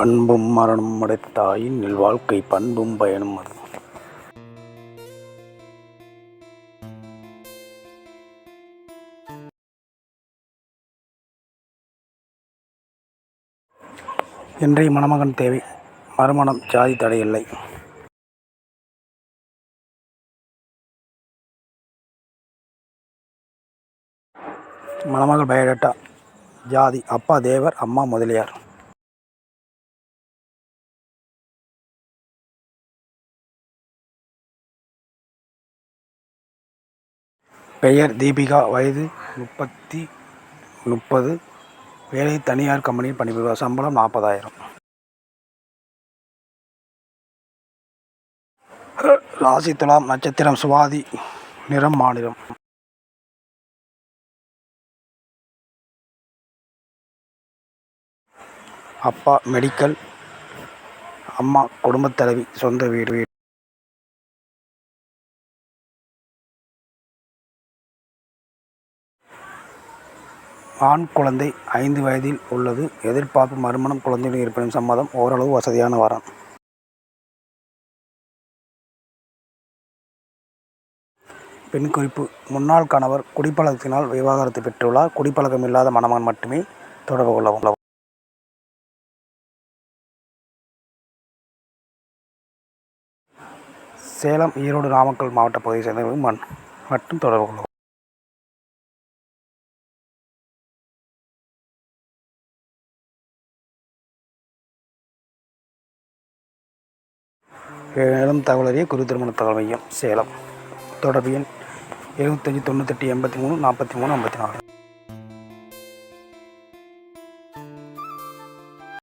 அன்பும் மரணம் அடைத்தாயின் இல்வாழ்க்கை பண்பும் பயனும் அது இன்றைய மணமகன் தேவை. மறுமணம் ஜாதி தடையில்லை மணமகள் பயோடேட்டா ஜாதி அப்பா தேவர் அம்மா முதலியார். பெயர் தீபிகா. வயது முப்பத்தி முப்பது. வேலை தனியார் கம்பெனியில் பணிபுரிவார் சம்பளம் நாற்பதாயிரம். ராசி துலாம் நட்சத்திரம். சுவாதி நிறம் மாநிலம். அப்பா மெடிக்கல். அம்மா குடும்பத் தலைவி. சொந்த வீடு. ஆண் குழந்தை ஐந்து வயதில் உள்ளது. எதிர்பார்ப்பு மறுமணம் குழந்தையுடன் இருப்பினும் சம்மதம் ஓரளவு வசதியான வரம். பெண் குறிப்பு. முன்னாள் கணவர் குடிப்பழக்கத்தினால் விவாகரத்து பெற்றுள்ளார். குடிப்பழக்கம் இல்லாத மணமகன் மட்டுமே தொடர்பு கொள்ளவும். சேலம் ஈரோடு நாமக்கல் மாவட்ட பகுதியை சேர்ந்தவர்கள் மண் மட்டும் தொடர்பு கொள்ளவும். மேலும் தகவல் அறிய குரு திருமண தகவல் மையம் சேலம். தொடர்பு எண் எழுபத்தஞ்சி தொண்ணூத்தெட்டு எண்பத்தி மூணு நாற்பத்தி மூணு ஐம்பத்தி நாலு.